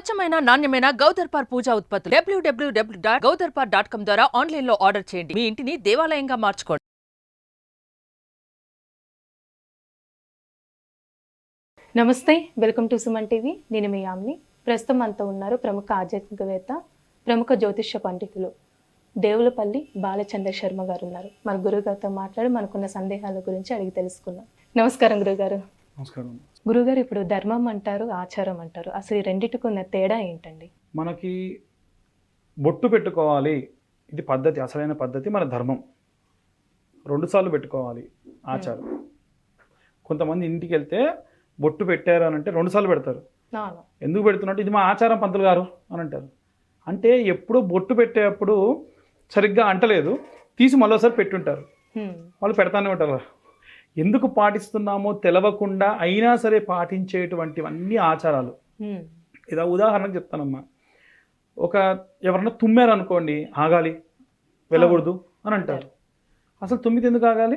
స్వచ్ఛమైన నాణ్యమైన గౌదర్పార్ పూజా ఉత్పత్తులు. డబ్ల్యూడబ్ల్యూడబ్ల్యూ డాట్ గౌదర్పార్ డాట్ కామ్ ద్వారా ఆన్లైన్లో ఆర్డర్ చేయండి. మీ ఇంటిని దేవాలయంగా మార్చుకోండి. నమస్తే వెల్కమ్ టు సుమన్ టీవీ. నేను మీ యామ్ని. ప్రస్తుతం అంతా ఉన్నారు ప్రముఖ ఆధ్యాత్మికవేత్త ప్రముఖ జ్యోతిష్య పండితులు దేవులపల్లి బాలచంద్ర శర్మ గారు ఉన్నారు. మన గురుగారితో మాట్లాడి మనకున్న సందేహాల గురించి అడిగి తెలుసుకుందాం. నమస్కారం గురుగారు నమస్కారం. గురుగారు ఇప్పుడు ధర్మం అంటారు ఆచారం అంటారు. అసలు ఈ రెండిటికి ఉన్న తేడా ఏంటండి? మనకి బొట్టు పెట్టుకోవాలి. ఇది పద్ధతి అసలైన పద్ధతి మన ధర్మం. రెండుసార్లు పెట్టుకోవాలి ఆచారం. కొంతమంది ఇంటికి వెళ్తే బొట్టు పెట్టారు అని అంటే రెండుసార్లు పెడతారు. ఎందుకు పెడుతున్నట్టు ఇది మా ఆచారం పంతులు గారు అని అంటారు. అంటే ఎప్పుడో బొట్టు పెట్టేటప్పుడు సరిగ్గా అంటలేదు. తీసి మరోసారి పెట్టుంటారు. వాళ్ళు పెడతానే ఉంటారు. ఎందుకు పాటిస్తున్నామో తెలవకుండా అయినా సరే పాటించేటువంటివన్నీ ఆచారాలు. ఇదా ఉదాహరణకు చెప్తానమ్మా. ఒక ఎవరన్నా తుమ్మారు అనుకోండి ఆగాలి వెళ్ళకూడదు అని అంటారు. అసలు తుమ్మిది ఎందుకు ఆగాలి?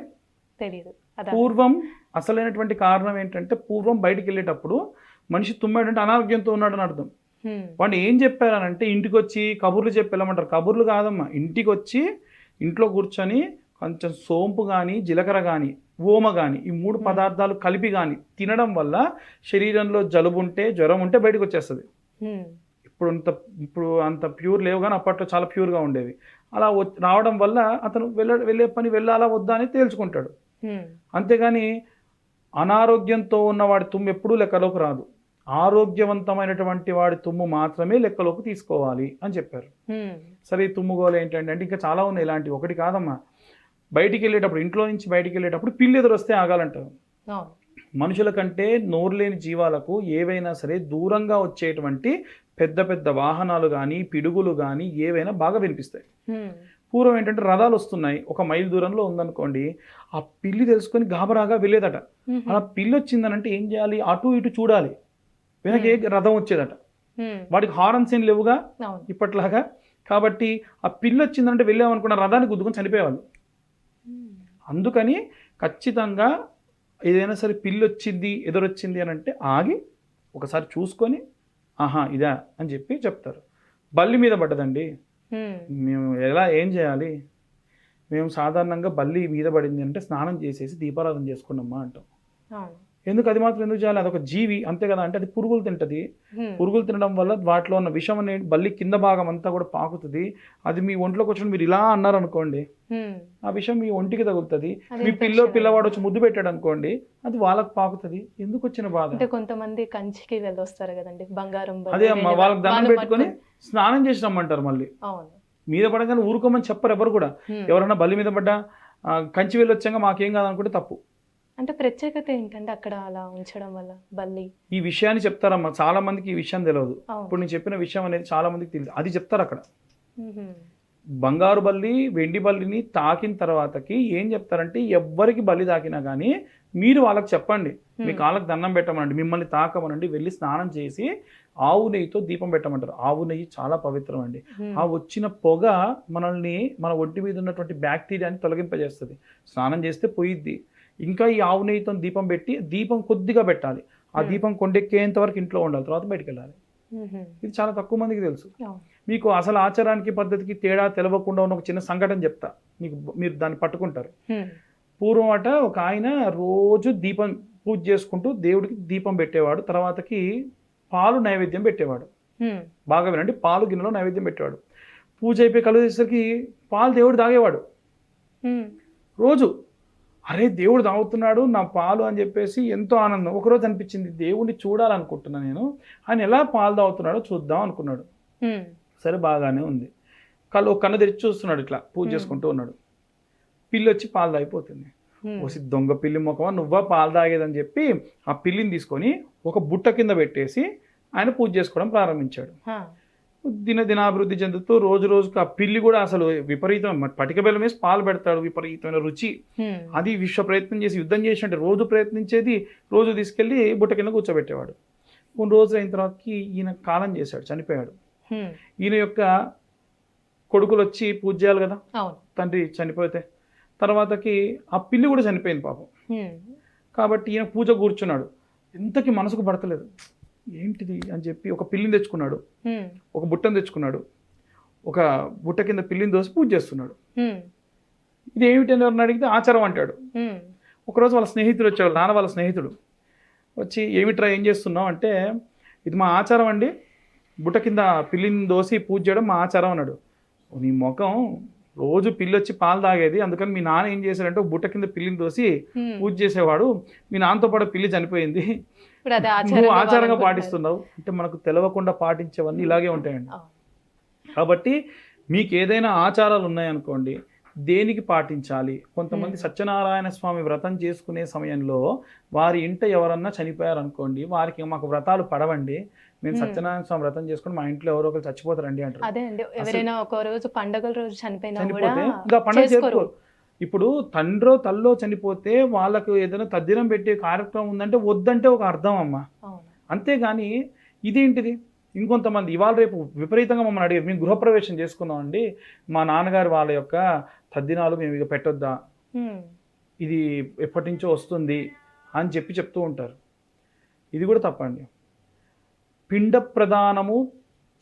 తెలీదు. అదా. పూర్వం అసలైనటువంటి కారణం ఏంటంటే పూర్వం బయటికి వెళ్ళేటప్పుడు మనిషి తుమ్మాడంటే అనారోగ్యంతో ఉన్నాడని అర్థం. వాడిని ఏం చెప్పారనంటే ఇంటికి వచ్చి కబుర్లు చెప్పి వెళ్ళమంటారు కబుర్లు కాదమ్మా. ఇంటికి వచ్చి ఇంట్లో కూర్చొని కొంచెం సోంపు కానీ జీలకర్ర కానీ ఓమ కానీ ఈ మూడు పదార్థాలు కలిపి కానీ తినడం వల్ల శరీరంలో జలుబు ఉంటే జ్వరం ఉంటే బయటకు వచ్చేస్తుంది. ఇప్పుడు అంత ఇప్పుడు అంత ప్యూర్ లేవు కానీ అప్పట్లో చాలా ప్యూర్గా ఉండేవి. అలా రావడం వల్ల అతను వెళ్ళ వెళ్ళే పని వెళ్ళాలా వద్దా అని తేల్చుకుంటాడు. అంతేగాని అనారోగ్యంతో ఉన్న వాడి తుమ్ము ఎప్పుడూ లెక్కలోకి రాదు. ఆరోగ్యవంతమైనటువంటి వాడి తుమ్ము మాత్రమే లెక్కలోకి తీసుకోవాలి అని చెప్పారు. సరే ఈ తుమ్ముగోలు ఏంటంటే అంటే ఇంకా చాలా ఉన్నాయి ఇలాంటివి. ఒకటి కాదమ్మా. బయటికి వెళ్ళేటప్పుడు ఇంట్లో నుంచి బయటికి వెళ్ళేటప్పుడు పిల్లి ఎదురు వస్తే ఆగాలంటారు. మనుషుల కంటే నోరు లేని జీవాలకు ఏవైనా సరే దూరంగా వచ్చేటువంటి పెద్ద పెద్ద వాహనాలు కానీ పిడుగులు కానీ ఏవైనా బాగా వినిపిస్తాయి. పూర్వం ఏంటంటే రథాలు వస్తున్నాయి. ఒక మైల్ దూరంలో ఉందనుకోండి ఆ పిల్లి తెలుసుకొని గాబరాగా వెళ్ళేదట. అలా పిల్లి వచ్చిందనంటే ఏం చేయాలి? అటు ఇటు చూడాలి. వెనక ఏ రథం వచ్చేదట. వాటికి హారన్స్ ఏం లేవుగా? ఇప్పట్లాగా. కాబట్టి ఆ పిల్లి వచ్చిందంటే వెళ్ళామనుకున్న రథానికి గుద్దుకొని చనిపోయేవాళ్ళు. అందుకని ఖచ్చితంగా ఏదైనా సరే పిల్లి వచ్చింది ఎదురొచ్చింది అని అంటే ఆగి ఒకసారి చూసుకొని ఆహా ఇదా అని చెప్పి చెప్తారు. బల్లి మీద పడ్డదండి. మేము ఎలా ఏం చేయాలి? మేము సాధారణంగా బల్లి మీద పడింది అంటే స్నానం చేసేసి దీపారాధన చేసుకున్నామా అంటాం. ఎందుకు అది మాత్రం ఎందుకు చేయాలి? అదొక జీవి అంతే కదా? అంటే అది పురుగులు తింటది. పురుగులు తినడం వల్ల వాటిలో ఉన్న విషం అనే బల్లి కింద భాగం అంతా కూడా పాకుతుంది. అది మీ ఒంట్లోకి వచ్చి మీరు ఇలా అన్నారు అనుకోండి. ఆ విషయం మీ ఒంటికి తగులుతుంది. మీ పిల్లో పిల్లవాడు వచ్చి ముద్దు పెట్టాడు అనుకోండి అది వాళ్ళకి పాకుతుంది. ఎందుకు వచ్చిన బాధ? అంటే కొంతమంది కంచికి వెళ్ళొస్తారు కదండి బంగారం అదే అమ్మా వాళ్ళకి దండం పెట్టుకొని స్నానం చేసి రమ్మంటారు మళ్ళీ. మీద పడగానే ఊరుకోమని చెప్పరు ఎవరు కూడా. ఎవరైనా బల్లి మీద పడ్డా కంచి వెళ్ళి వచ్చాక మాకేం కాదనుకుంటే తప్పు. అంటే ప్రత్యేకత ఏంటంటే అక్కడ అలా ఉంచడం వల్ల బల్లి? ఈ విషయాన్ని చెప్తారమ్మా. చాలా మందికి ఈ విషయం తెలియదు ఇప్పుడు నేను చెప్పిన విషయం అనేది చాలా మందికి తెలియదు అది చెప్తారు అక్కడ. బంగారు బల్లి వెండి బల్లిని తాకిన తర్వాతకి ఏం చెప్తారంటే ఎవ్వరికి బలి తాకినా కానీ మీరు వాళ్ళకి చెప్పండి. మీ. కాళ్ళకి దండం పెట్టమనండి. మిమ్మల్ని తాకమనండి. వెళ్ళి స్నానం చేసి ఆవు నెయ్యితో దీపం పెట్టమంటారు. ఆవు నెయ్యి చాలా పవిత్రం అండి. ఆ వచ్చిన పొగ మనల్ని మన ఒంటి మీద ఉన్నటువంటి బ్యాక్టీరియాని తొలగింపజేస్తుంది. స్నానం చేస్తే పోయిద్ది. ఇంకా ఈ ఆవు నెయ్యితో దీపం పెట్టి దీపం కొద్దిగా పెట్టాలి ఆ. దీపం కొండెక్కేంత వరకు ఇంట్లో ఉండాలి తర్వాత బయటికి వెళ్ళాలి. ఇది చాలా తక్కువ మందికి తెలుసు మీకు అసలు ఆచారానికి పద్ధతికి తేడా తెలవకుండా ఉన్న ఒక చిన్న సంఘటన చెప్తా మీకు మీరు దాన్ని పట్టుకుంటారు. పూర్వం అట ఒక ఆయన రోజు దీపం పూజ చేసుకుంటూ దేవుడికి దీపం పెట్టేవాడు తర్వాతకి పాలు నైవేద్యం పెట్టేవాడు. బాగా వినండి పాలు గిన్నెలో నైవేద్యం పెట్టేవాడు పూజ అయిపోయి కలు చేసేసరికి పాలు దేవుడు తాగేవాడు. రోజు అరే దేవుడు తాగుతున్నాడు నా పాలు అని చెప్పేసి ఎంతో ఆనందం. ఒకరోజు అనిపించింది దేవుడిని చూడాలనుకుంటున్నా నేను. ఆయన ఎలా పాలు తాగుతున్నాడో చూద్దాం అనుకున్నాడు. సరే బాగానే ఉంది. కళ్ళు ఒక కన్ను తెరిచి చూస్తున్నాడు ఇట్లా పూజ. చేసుకుంటూ ఉన్నాడు. పిల్లి వచ్చి పాలు తాగిపోతుంది. ఓసి దొంగ పిల్లి ముఖమా నువ్వా పాలు తాగేదని చెప్పి ఆ పిల్లిని తీసుకొని ఒక బుట్ట కింద పెట్టేసి ఆయన పూజ చేసుకోవడం ప్రారంభించాడు. హా. దిన దినాభివృద్ధి చెందుతూ రోజు రోజుకు ఆ పిల్లి కూడా అసలు విపరీతం పటిక బెల్లం వేసి పాలు పెడతాడు విపరీతమైన రుచి. అది విశ్వ ప్రయత్నం చేసి యుద్ధం చేసి అంటే రోజు ప్రయత్నించేది రోజు తీసుకెళ్ళి బుట్ట కింద కూర్చోబెట్టేవాడు కొన్ని రోజులు అయిన తర్వాతకి ఈయన కాలం చేశాడు చనిపోయాడు. ఈయన యొక్క కొడుకులు వచ్చి పూజ చేయాలి కదా తండ్రి చనిపోతే తర్వాతకి ఆ పిల్లి కూడా చనిపోయింది పాపం. కాబట్టి ఈయన పూజ కూర్చున్నాడు ఇంతకి మనసుకు పడతలేదు ఏంటిది అని చెప్పి ఒక పిల్లిని తెచ్చుకున్నాడు. ఒక బుట్టను తెచ్చుకున్నాడు. ఒక బుట్ట కింద పిల్లిని దోసి పూజ చేస్తున్నాడు. ఇది ఏమిటి అని ఎవరిని అడిగితే ఆచారం అంటాడు. ఒకరోజు వాళ్ళ స్నేహితుడు వచ్చాడు నాన్న వాళ్ళ స్నేహితుడు. వచ్చి ఏమిట్రా ఏం చేస్తున్నావు అంటే ఇది మా ఆచారం అండి. బుట్ట కింద పిల్లిని దోసి పూజ చేయడం మా ఆచారం అన్నాడు. "ఓ, నీ ముఖం రోజు పిల్లి వచ్చి పాలు తాగేది అందుకని మీ నాన్న ఏం చేశాడంటే ఒక బుట్ట కింద పిల్లిని ఉమ్. పూజ చేసేవాడు మీ నాన్నతో పాటు పిల్లి చనిపోయింది నువ్వు ఆచారంగా. పాటిస్తున్నావు అంటే మనకు తెలవకుండా పాటించేవన్నీ ఇలాగే ఉంటాయండి. కాబట్టి మీకు ఏదైనా ఆచారాలు ఉన్నాయనుకోండి దేనికి పాటించాలి? కొంతమంది. సత్యనారాయణ స్వామి వ్రతం చేసుకునే సమయంలో వారి ఇంట ఎవరన్నా చనిపోయారనుకోండి వారికి మాకు వ్రతాలు పడవండి మేము. సత్యనారాయణ స్వామి వ్రతం చేసుకుని మా ఇంట్లో ఎవరో ఒకరు చచ్చిపోతారండి అంటారు. అదే అండి. ఎవరైనా ఒక రోజు పండగల రోజు చనిపోయినా కూడా చనిపోతే ఇంకా పండుగ చేసుకోరు. ఇప్పుడు తండ్రో తల్లో చనిపోతే వాళ్ళకు ఏదైనా తద్దినం పెట్టే కార్యక్రమం ఉందంటే వద్దంటే ఒక అర్థం అమ్మ. అంతేగాని ఇదేంటిది? ఇంకొంతమంది ఇవాళ రేపు విపరీతంగా మమ్మల్ని అడిగారు. మేము గృహప్రవేశం చేసుకున్నామండి. మా నాన్నగారు వాళ్ళ యొక్క తద్దినాలు మేము ఇక పెట్టొద్దా? ఇది ఎప్పటి నుంచో వస్తుంది అని చెప్పి చెప్తూ ఉంటారు. ఇది కూడా తప్పండి. పిండ ప్రదానము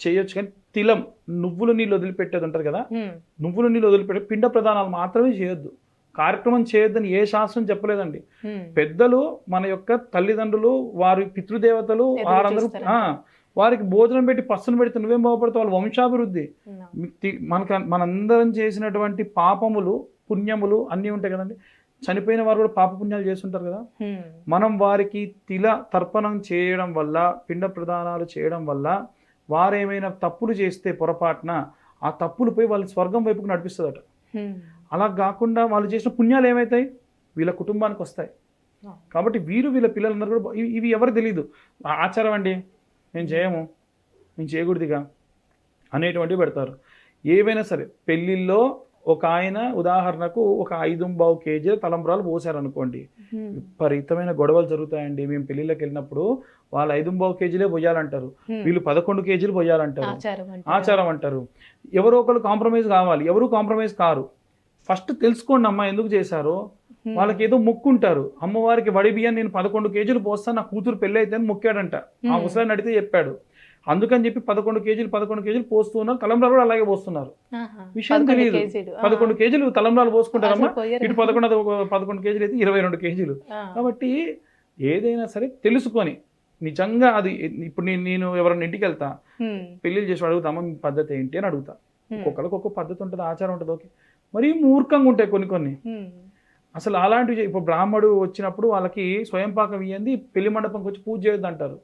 చేయొచ్చు కానీ తిలం నువ్వులు నీళ్ళు వదిలిపెట్టేది ఉంటుంది కదా? నువ్వులు నీళ్ళు వదిలిపెట్టే పిండ ప్రదానాలు మాత్రమే చేయొద్దు. కార్యక్రమం చేయొద్దని ఏ శాస్త్రం చెప్పలేదండి. పెద్దలు మన యొక్క తల్లిదండ్రులు వారి పితృదేవతలు వారందరూ వారికి భోజనం పెట్టి పస్సును పెడితే నువ్వేం బాగుపడతావు? వాళ్ళ వంశాభివృద్ధి. మనకు మనందరం చేసినటువంటి పాపములు పుణ్యములు అన్నీ ఉంటాయి కదండి. చనిపోయిన వారు కూడా పాప పుణ్యాలు చేస్తుంటారు కదా. ఉమ్, మనం వారికి తిల తర్పణం చేయడం వల్ల పిండ ప్రదానాలు చేయడం వల్ల వారేమైనా తప్పులు చేస్తే పొరపాటున ఆ తప్పులు పోయి వాళ్ళ స్వర్గం వైపుకు నడిపిస్తుందట. ఉమ్, అలా కాకుండా వాళ్ళు చేసిన పుణ్యాలు ఏమవుతాయి వీళ్ళ కుటుంబానికి వస్తాయి. కాబట్టి వీరు వీళ్ళ పిల్లలందరూ కూడా ఇవి- ఎవరు తెలియదు ఆచారం అండి? మేము చేయము. మేము చేయకూడదుగా అనేటువంటివి పెడతారు. ఏవైనా సరే పెళ్ళిళ్ళలో ఒక ఆయన ఉదాహరణకు ఒక ఐదు బావు కేజీల తలంబ్రాలు పోసారనుకోండి. విపరీతమైన గొడవలు జరుగుతాయండి. మేము పెళ్ళిళ్ళకి వెళ్ళినప్పుడు వాళ్ళు ఐదు బావు కేజీలే పోయాలంటారు. వీళ్ళు పదకొండు కేజీలు పోయాలంటారు. ఆచారం అంటే ఆచారం అంటారు. ఎవరో ఒకరు కాంప్రమైజ్ కావాలి. ఎవరు కాంప్రమైజ్ కారు. ఫస్ట్ తెలుసుకోండి అమ్మా ఎందుకు చేశారో. వాళ్ళకి ఏదో మొక్కు ఉంటారు అమ్మవారికి వడి బియ్యం నేను పదకొండు కేజీలు పోస్తాను నా కూతురు పెళ్ళి అయితే అని మొక్కాడంట. ఆ Hmm. ముసలాన్ని అడిగితే చెప్పాడు. అందుకని చెప్పి పదకొండు కేజీలు పదకొండు కేజీలు పోస్తున్నారు తలంబ్రాలు కూడా అలాగే పోస్తున్నారు. విషయం పదకొండు తెలియదు. పదకొండు కేజీలు తలంబ్రాలు పోసుకుంటారమ్మా. ఇటు పదకొండు పదకొండు కేజీలు అయితే ఇరవై రెండు కేజీలు. కాబట్టి ఏదైనా సరే తెలుసుకొని నిజంగా అది ఇప్పుడు నేను నేను ఎవరైనా ఇంటికి వెళ్తా ఉమ్, పెళ్ళిళ్ళు చేసి అడుగుతామా మీ పద్ధతి ఏంటి? అని అడుగుతా. ఒక్కొక్కరికి ఒక్కొక్క పద్ధతి ఉంటుంది ఆచారం ఉంటుంది ఓకే. మరీ మూర్ఖంగా ఉంటాయి కొన్ని కొన్ని. అసలు అలాంటివి ఇప్పుడు బ్రాహ్మడు వచ్చినప్పుడు వాళ్ళకి స్వయం పాకం ఇయ్యంది పెళ్ళి మండపంకి వచ్చి పూజ చేయొద్దు అంటారు.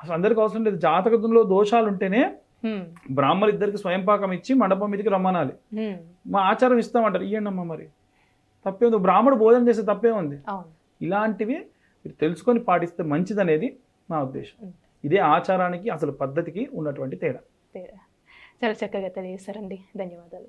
అసలు అందరికి అవసరం లేదు. జాతకంలో దోషాలు ఉంటేనే ఉమ్, బ్రాహ్మణులు ఇద్దరికి స్వయం పాకం ఇచ్చి మండపం మీదకి రమ్మనాలి. మా ఆచారం ఇస్తామంటారు. ఇయ్యండి అమ్మా మరి. తప్పే ఉంది బ్రాహ్మడు భోజనం చేస్తే తప్పే ఉంది. ఇలాంటివి మీరు తెలుసుకొని పాటిస్తే మంచిదనేది నా ఉద్దేశం. ఇదే ఆచారానికి అసలు పద్ధతికి ఉన్నటువంటి తేడా. తేడా. చాలా చక్కగా తెలియజేశారండి. ధన్యవాదాలు.